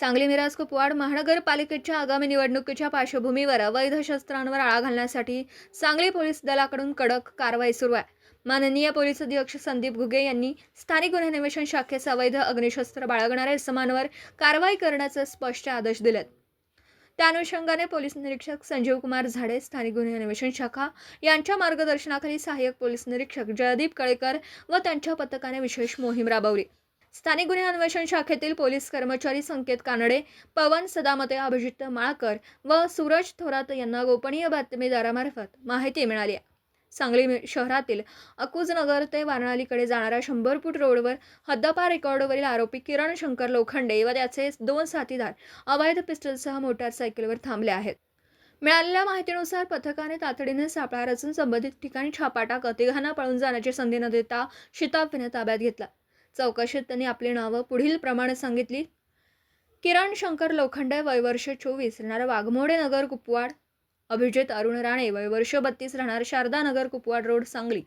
सांगली मिराज कुपवाड महानगरपालिकेच्या आगामी निवडणुकीच्या पार्श्वभूमीवर अवैध शस्त्रांवर आळा घालण्यासाठी सांगली पोलीस दलाकडून कडक कारवाई सुरू आहे. माननीय पोलीस अधीक्षक संदीप घुगे यांनी स्थानिक गुन्हे अन्वेषण शाखेचा अवैध अग्निशस्त्र बाळगणाऱ्या इसमांवर कारवाई करण्याचे स्पष्ट आदेश दिलेत. त्या अनुषंगाने पोलीस निरीक्षक संजीव कुमार झाडे स्थानिक गुन्हे अन्वेषण शाखा यांच्या मार्गदर्शनाखाली सहाय्यक पोलीस निरीक्षक जयदीप कळेकर व त्यांच्या पथकाने विशेष मोहीम राबवली. स्थानिक गुन्हे अन्वेषण शाखेतील पोलीस कर्मचारी संकेत कानडे पवन सदामते अभिजित माळकर व सूरज थोरात यांना गोपनीय बातमीदारामार्फत माहिती मिळाली सांगली शहरातील अकुजनगर ते वारणालीकडे जाणाऱ्या शंभर फूट रोडवर हद्दपार रेकॉर्डवरील आरोपी किरण शंकर लोखंडे व त्याचे दोन साथीदार अवैध पिस्टलसह मोटारसायकलवर थांबले आहेत. मिळालेल्या माहितीनुसार पथकाने तातडीने सापळा रचून संबंधित ठिकाणी छापा टाकत तिघांना पळून जाण्याची संधी न देता शिताफीने ताब्यात घेतला. चौकशीत त्यांनी आपली नावं पुढील प्रमाणे सांगितली. किरण शंकर लोखंडे वयवर्ष चोवीस राहणार वाघमोडे नगर कुपवाड. अभिजित अरुण राणे वयवर्ष बत्तीस राहणार शारदा नगर कुपवाड रोड सांगली.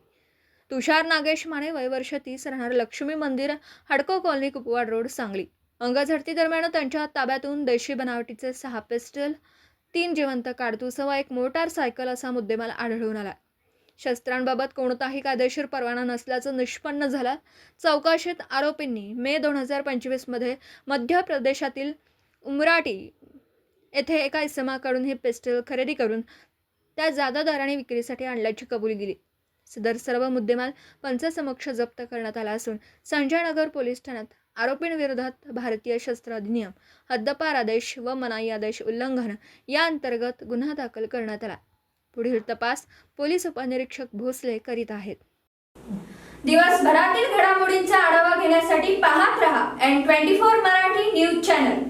तुषार नागेश माने वयवर्ष तीस राहणार लक्ष्मी मंदिर हडको कॉलनी कुपवाड रोड सांगली. अंगझडती दरम्यान त्यांच्या ताब्यातून देशी बनावटीचे सहा पिस्टल तीन जिवंत काडतूस व एक मोटार सायकल असा मुद्देमाल आढळून आला. शस्त्रांबाबत कोणताही कायदेशीर परवाना नसल्याचं निष्पन्न झालं. चौकशीत आरोपींनी मे दोन हजार पंचवीसमध्ये मध्य प्रदेशातील उमराटी येथे एका इसमाकडून हे पिस्टल खरेदी करून त्या जादा दराने विक्रीसाठी आणल्याची कबुली दिली. सदर सर्व मुद्देमाल पंचसमक्ष जप्त करण्यात आला असून संजय नगर पोलीस ठाण्यात आरोपींविरोधात भारतीय शस्त्र अधिनियम हद्दपार आदेश व मनाई आदेश उल्लंघन या अंतर्गत गुन्हा दाखल करण्यात आला. पुढील तपास पोलीस उपनिरीक्षक भोसले करीत आहेत. दिवसभरातील घडामोडींचा आढावा घेण्यासाठी पाहत रहा N twenty four Marathi news channel.